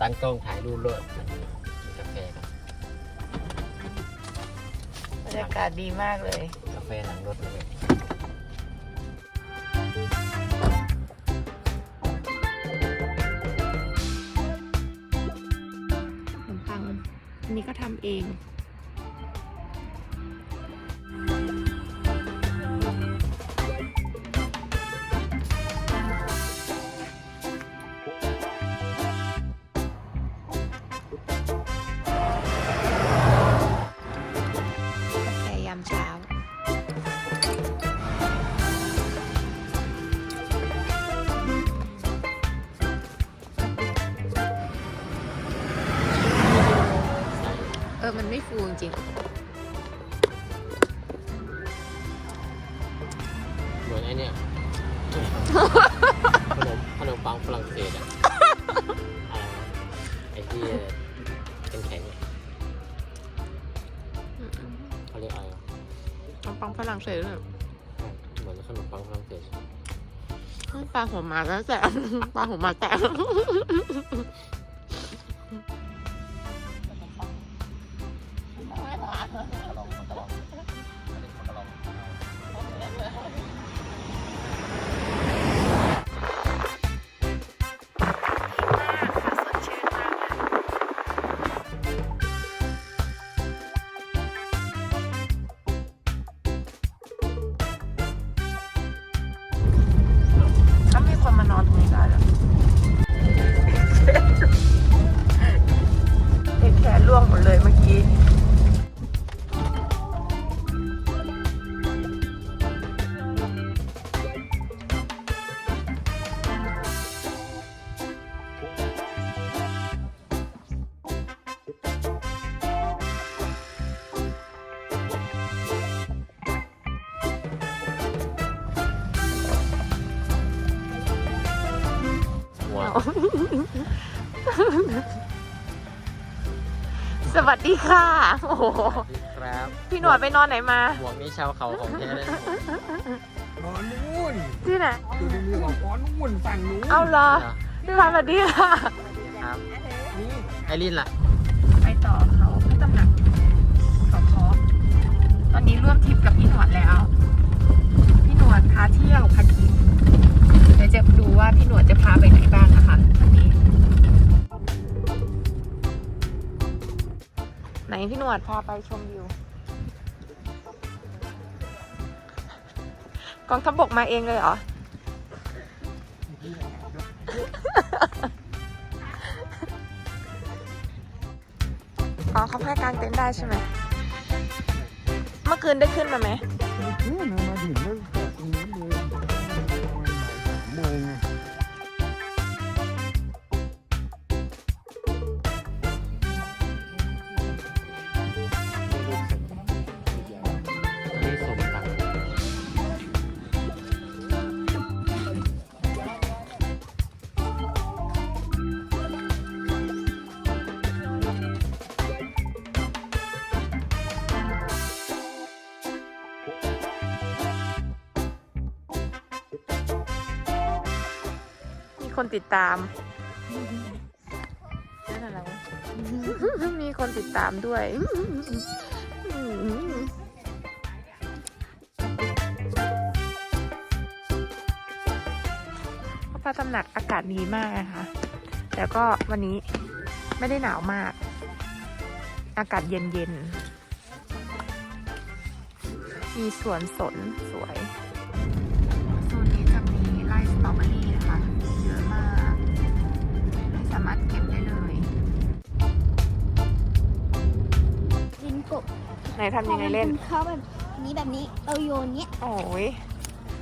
กล้องถ่ายรูปด้วยกินกาแฟกันบรรยากาศดีมากเลย กาแฟหลังรถเลยขนมปังอันนี้ก็ทำเอง ฟูจริงเหมือนไอ้เนี่ยขนมขนมปังฝรั่งเศสอะอะไรวะไอ้ที่เป็นแข็งๆอะเขาเรียกอะไรวะขนมปังฝรั่งเศสด้วยเหมือนขนมปังฝรั่งเศสปลาหัวหมาแล้วแต่ ปลาหัวหมาแต่ สวัสดีค่ะ โอ้โห ครับพี่หนวดไปนอนไหนมา หมวกนี้ชาวเขาของแท้เลยนะนอนนู่นที่ไหน อยู่ในเรือของก้อนนู่นฝั่งนู้นเอาเหรอ พี่พานสวัสดีค่ะ ครับนี่ไอรินล่ะ ไปต่อเขาพระตำหนักเขาคอตอนนี้ร่วมทริปกับพี่หนวดแล้ว หนพี่หนวดพาไปชมวิวกองทัพบกมาเองเลยเหรอ อ๋อเขาให้กางเต็นท์ได้ใช่ไหม เมื่อคืนได้ขึ้นมาไหมเพื่อนมาถึ คนติดตามนั่นอะไรวะมีคนติดตามด้วยพระตำหนักอากาศดีมากนะคะแต่ก็วันนี้ไม่ได้หนาวมาก อากาศเย็นๆมีสวนสนสวยโซนนี้จะมีไร่สตรอเบอรี่ ไหนทำยังไงเล่น พอมัเขาแบบนี้แบบนี้เราโยนเนี้ยโอ้ย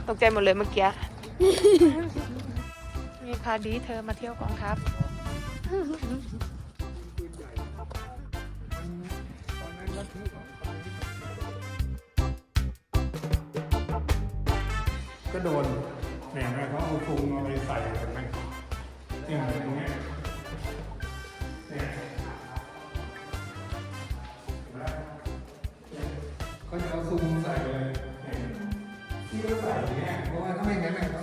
ตกใจหมดเลยเมื่อกี้ มีพาดีเธอมาเที่ยวกองทัพก็โดนเนี่ยนะเขาเอาพุงเอาไปใส่กันไหมเนี่ยตรงเนี้ยเนี่ย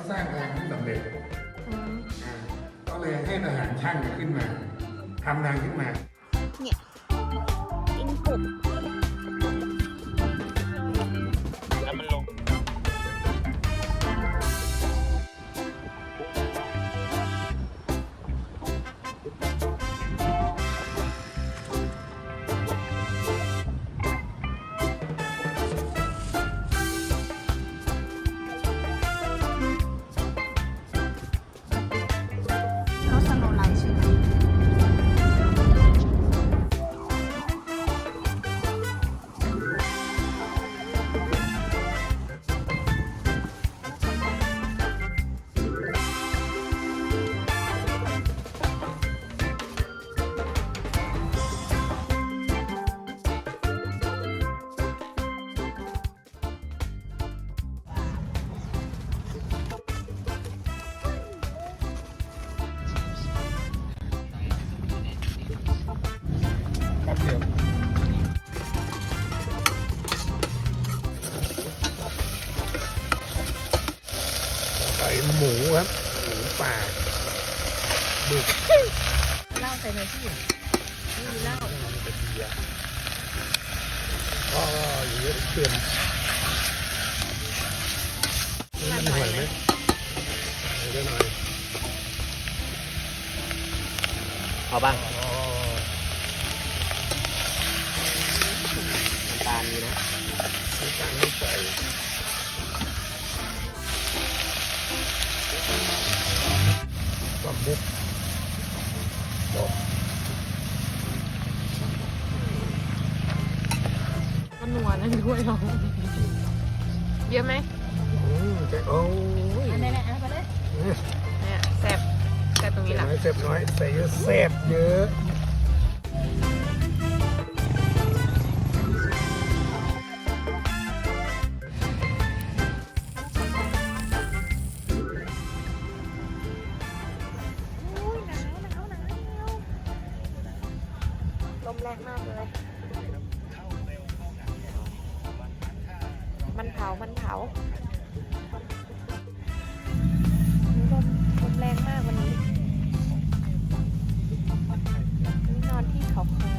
สร้างทางที่สำเร็จอืมอ่าก็เลยให้ทหารช่างขึ้นมาทำทางขึ้นมา เนี่ยกินกบ หมูครับหมูป่าดุกเหล้าใส่ไหมพี่ไม่มีเหล้าเป็นเบียร์ก็อยู่เยอะเตือนมันหอยไหมหอยได้หน่อยเอาบ้างอ๋อน้ำตาลมีนะน้ำตาล เจ็นี้บแหละน้อยเจ็บน้อยใส่เยอะแสบเยอะลมแรงมากเลย มันเผา มันเผา ลมลมแรงมากวันนี้ นอ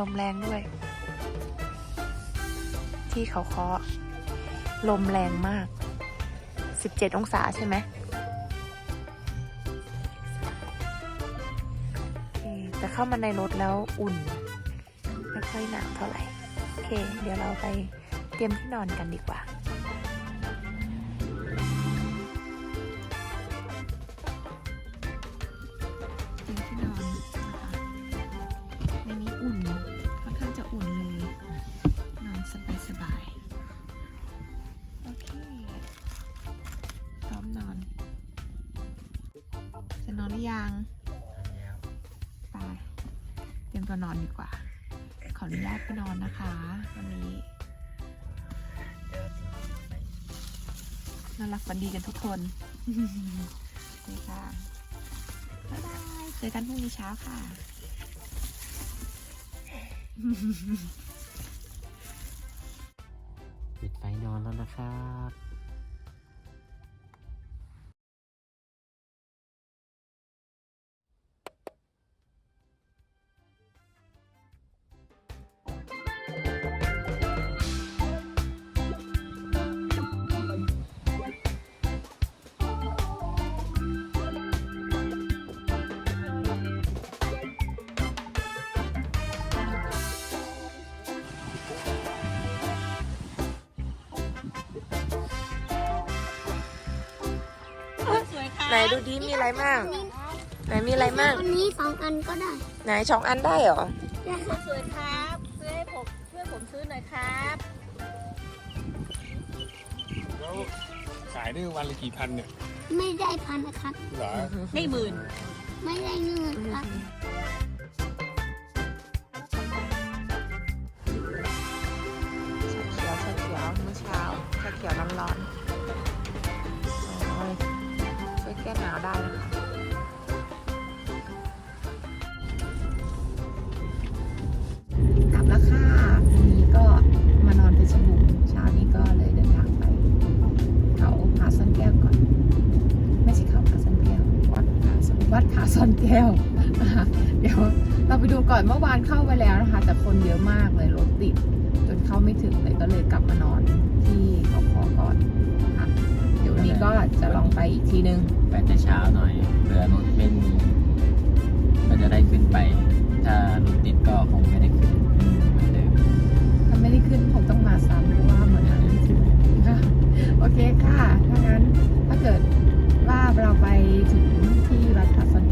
ลมแรงด้วย ที่เขาเคาะลมแรงมาก 17 องศาใช่ไหมแต่เข้ามาในรถแล้วอุ่น ไม่ค่อยหนาวเท่าไหร่ โอเค เดี๋ยวเราไปเตรียมที่นอนกันดีกว่า ยังไปเตรียมตัวนอนดีกว่า ขออนุญาตไปนอนนะคะ วันนี้น่ารักฝันดีกันทุกคนนี่ค่ะบ๊ายบายเจอกันพรุ่งนี้เช้าค่ะปิดไฟนอนแล้วนะครับ ไหนดูดีมีอะไรบ้างนี่ไหนมีอะไรมั่งวันนี้สองอันก็ได้ ไหนสองอันได้เหรอสวยครับซื้อให้ผมช่วยผมซื้อหน่อยครับแล้วขายได้วันละกี่พันเนี่ย ไม่ได้พันนะครับเหรอไม่หมื่นไม่ได้เงินครับ ไปดูก่อนเมื่อวานเข้าไปแล้วนะคะ แต่คนเยอะมากเลยรถติด จนเข้าไม่ถึงเลยก็เลยกลับมานอนที่เขาขอก่อนนะคะเดี๋ยวนี้ก็จะลองไปอีกทีนึงไปแต่เช้าหน่อยเผื่อรถไม่มีก็จะได้ขึ้นไป ถ้ารถติดก็คงไม่ได้ขึ้นเหมือนเดิมถ้าไม่ได้ขึ้นผมต้องมาซ้ำเพราะว่าเหมือนอันที่ถึงโอเคค่ะถ้างั้นถ้าเกิดว่าเราไปถึงที่รัฐสัน